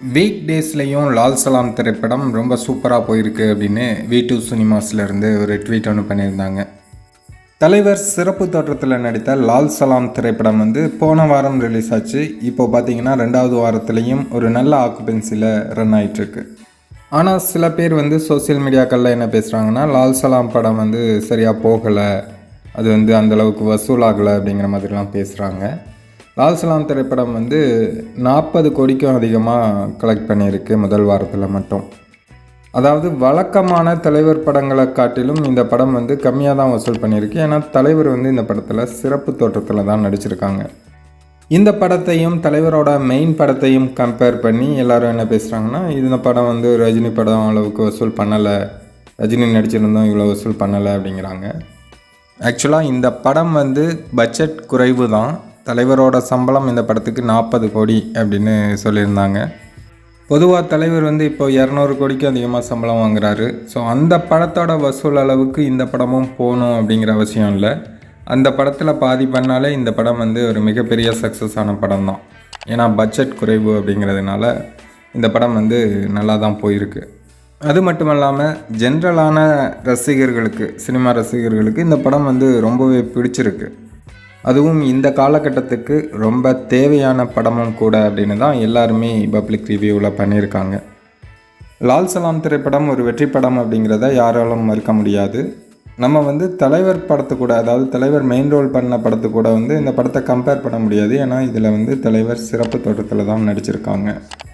Week டேஸ்லேயும் Lal Salaam திரைப்படம் ரொம்ப சூப்பராக போயிருக்கு அப்படின்னு வி டூ சினிமாஸ்லேருந்து ஒரு ட்வீட் ஒன்று பண்ணியிருந்தாங்க. தலைவர் சிறப்பு தோற்றத்தில் நடித்த லால் சலாம் திரைப்படம் வந்து போன வாரம் ரிலீஸ் ஆச்சு. இப்போ பார்த்தீங்கன்னா ரெண்டாவது வாரத்துலேயும் ஒரு நல்ல ஆக்குபென்சியில் ரன் ஆயிட்டிருக்கு. ஆனால் சில பேர் வந்து சோஷியல் மீடியாக்களில் என்ன பேசுகிறாங்கன்னா லால் சலாம் படம் வந்து சரியாக போகலை. அது வந்து அந்தளவுக்கு வசூலாகலை அப்படிங்கிற மாதிரிலாம் பேசுகிறாங்க லால் சலாம் திரைப்படம் வந்து நாற்பது கோடிக்கும் அதிகமாக கலெக்ட் பண்ணியிருக்கு முதல் வாரத்தில் மட்டும். அதாவது வழக்கமான தலைவர் படங்களை காட்டிலும் இந்த படம் வந்து கம்மியாக தான் வசூல் பண்ணியிருக்கு. ஏன்னா தலைவர் வந்து இந்த படத்தில் சிறப்பு தோற்றத்தில் தான் நடிச்சிருக்காங்க. இந்த படத்தையும் தலைவரோட மெயின் படத்தையும் கம்பேர் பண்ணி எல்லோரும் என்ன பேசுகிறாங்கன்னா இந்த படம் வந்து ரஜினி படம் அளவுக்கு வசூல் பண்ணலை. ரஜினி நடிச்சிருந்தோம் இவ்வளோ வசூல் பண்ணலை அப்படிங்கிறாங்க. ஆக்சுவலாக இந்த படம் வந்து பட்ஜெட் குறைவு தான். தலைவரோட சம்பளம் இந்த படத்துக்கு நாற்பது கோடி அப்படின்னு சொல்லியிருந்தாங்க. பொதுவாக தலைவர் வந்து இப்போ இரநூறு கோடிக்கு அதிகமாக சம்பளம் வாங்குறாரு. ஸோ அந்த படத்தோட வசூல் அளவுக்கு இந்த படமும் போகணும் அப்படிங்கிற அவசியம் இல்லை. அந்த படத்தில் பாதி பண்ணாலே இந்த படம் வந்து ஒரு மிகப்பெரிய சக்ஸஸ் ஆன படம் தான். ஏன்னா பட்ஜெட் குறைவு அப்படிங்கிறதுனால இந்த படம் வந்து நல்லா தான் போயிருக்கு. அது மட்டும் இல்லாமல் ஜென்ரலான ரசிகர்களுக்கு சினிமா ரசிகர்களுக்கு இந்த படம் வந்து ரொம்பவே பிடிச்சிருக்கு. அதுவும் இந்த காலகட்டத்துக்கு ரொம்ப தேவையான படமும் கூட அப்படின்னு தான் எல்லாருமே பப்ளிக் ரிவ்யூவில் பண்ணியிருக்காங்க. லால் சலாம் திரைப்படம் ஒரு வெற்றி படம் அப்படிங்கிறத யாராலும் மறுக்க முடியாது. நம்ம வந்து தலைவர் படத்து கூட அதாவது தலைவர் மெயின் ரோல் பண்ண படத்து கூட வந்து இந்த படத்தை கம்பேர் பண்ண முடியாது. ஏன்னா இதில் வந்து தலைவர் சிறப்பு தோட்டத்தில் தான் நடிச்சிருக்காங்க.